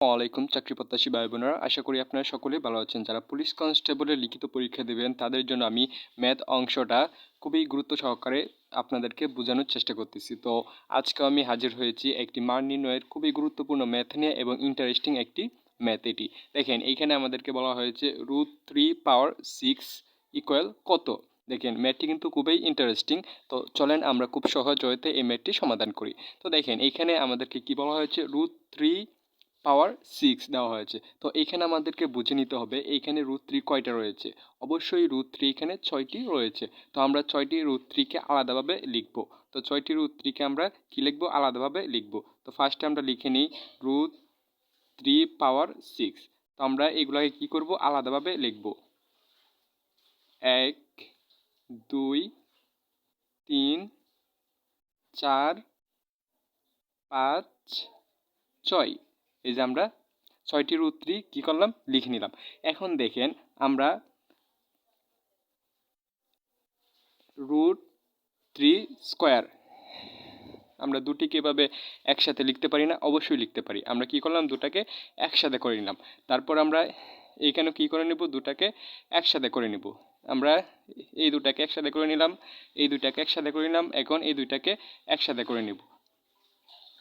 ওয়ালাইকুম চাকরি প্রত্যাশী ভাই বোনেরা আশা করি আপনারা সকলেই ভালো আছেন। যারা পুলিশ কনস্টেবলের লিখিত পরীক্ষা দেবেন, তাদের জন্য আমি ম্যাথ অংশটা খুবই গুরুত্ব সহকারে আপনাদেরকে বোঝানোর চেষ্টা করতেছি। তো আজকে আমি হাজির হয়েছি একটি মান নির্ণয়ের খুবই গুরুত্বপূর্ণ ম্যাথ নিয়ে এবং ইন্টারেস্টিং একটি ম্যাথ এটি। দেখেন এইখানে আমাদেরকে বলা হয়েছে root three power six equal কত? দেখেন, ম্যাথটি কিন্তু খুবই ইন্টারেস্টিং তো চলেন আমরা খুব সহজ হইতে এই ম্যাথটি সমাধান করি। তো দেখেন এইখানে আমাদেরকে কি বলা হয়েছে? রুট থ্রি পাওয়ার সিক্স দেওয়া হয়েছে। তো এখানে আমাদেরকে বুঝে নিতে হবে এইখানে রুট থ্রি কয়টা রয়েছে? অবশ্যই রুট থ্রি এখানে ছয়টি রয়েছে। তো আমরা ছয়টি রুট থ্রিকে আলাদাভাবে লিখব। তো ছয়টি রুট থ্রিকে আমরা কী লিখব? আলাদাভাবে লিখব। তো ফার্স্টে আমরা লিখে নিই রুট থ্রি পাওয়ার সিক্স তো আমরা এগুলাকে কী করব? আলাদাভাবে লিখব। এক, দুই, তিন, চার, পাঁচ, ছয়। এই যে আমরা ছয়টির উত্তরই কী করলাম? লিখে নিলাম। এখন দেখেন আমরা রুট থ্রি স্কোয়ার আমরা দুটিকে এভাবে একসাথে লিখতে পারি না? অবশ্যই লিখতে পারি। আমরা কি করলাম? দুটাকে একসাথে করে নিলাম। তারপর আমরা এইখানে কি করে নেব? দুটাকে একসাথে করে নেব। আমরা এই দুটাকে একসাথে করে নিলাম, এই দুটাকে একসাথে করে নিলাম, এখন এই দুইটাকে একসাথে করে নিব।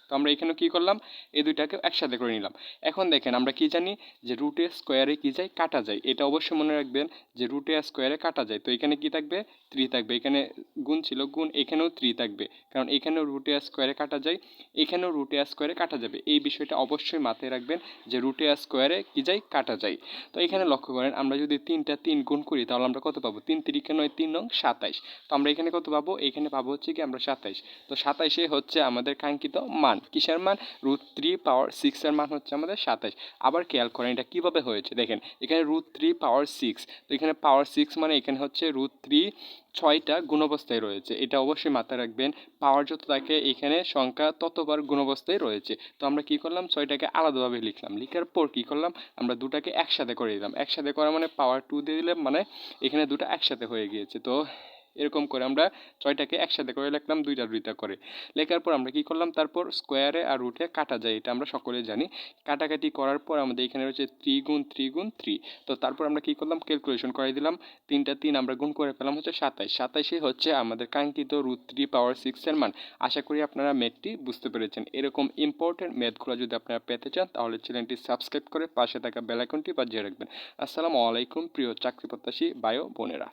তো আমরা এখানে কি করলাম? এই দুইটাকে একসাথে করে নিলাম। এখন দেখেন আমরা কি জানি যে রুটে স্কোয়ারে কি যায়? কাটা যায়। এটা অবশ্যই মনে রাখবেন যে রুটে স্কোয়ারে কাটা যায়। তো এখানে কি থাকবে? থ্রি থাকবে। এখানে গুণ ছিল গুণ, এখানেও থ্রি থাকবে। কারণ এখানেও রুটে স্কোয়ারে কাটা যায়, এখানেও রুটে স্কোয়ারে কাটা যাবে। এই বিষয়টা অবশ্যই মাথায় রাখবেন যে রুটে স্কোয়ারে কি যায়? কাটা যায়। তো এখানে লক্ষ্য করেন, আমরা যদি তিনটা তিন গুণ করি, তাহলে আমরা কত পাবো? তিন তিরিকে নয়, তিন নং সাতাইশ। তো আমরা এখানে কত পাবো? এখানে পাবো হচ্ছে কি, আমরা সাতাইশ। তো সাতাইশে হচ্ছে আমাদের কাঙ্ক্ষিত মান। কিসের মান? রুট থ্রি পাওয়ার সিক্সের মান হচ্ছে আমাদের সাতাশ। আবার খেয়াল করেন এটা কীভাবে হয়েছে? দেখেন, এখানে রুট থ্রি পাওয়ার সিক্স তো এখানে পাওয়ার সিক্স মানে এখানে হচ্ছে রুট থ্রি ছয়টা গুণবস্থায় রয়েছে। এটা অবশ্যই মাথায় রাখবেন পাওয়ার যত থাকে এখানে সংখ্যা ততবার গুণবস্থায় রয়েছে। তো আমরা কি করলাম? ছয়টাকে আলাদাভাবে লিখলাম। লিখার পর কি করলাম? আমরা দুটাকে একসাথে করে দিলাম। একসাথে করা মানে পাওয়ার টু দিয়ে দিলে মানে এখানে দুটো একসাথে হয়ে গিয়েছে। তো এরকম করে আমরা ছয়টাকে একসাথে করে লিখলাম, দুইটা দুইটা করে। লেখার পর আমরা কি করলাম? তারপর স্কোয়ারে আর রুটে কাটা যায়, এটা আমরা সকলে জানি। কাটাকাটি করার পর আমাদের এখানে রয়েছে ত্রিগুণ ত্রিগুণ থ্রি তো তারপর আমরা কি করলাম? ক্যালকুলেশন করে দিলাম। তিনটা তিন আমরা গুণ করে পেলাম হচ্ছে সাতাইশ। সাতাইশে হচ্ছে আমাদের কাঙ্ক্ষিত রুট থ্রি পাওয়ার সিক্সের মান। আশা করি আপনারা ম্যাথটি বুঝতে পেরেছেন। এরকম ইম্পর্টেন্ট ম্যাথগুলো যদি আপনারা পেতে চান, তাহলে চ্যানেলটি সাবস্ক্রাইব করে পাশে থাকা বেলাইকনটি বাজিয়ে রাখবেন। আসসালামু আলাইকুম, প্রিয় চাকরি প্রত্যাশী বায়ো বোনেরা।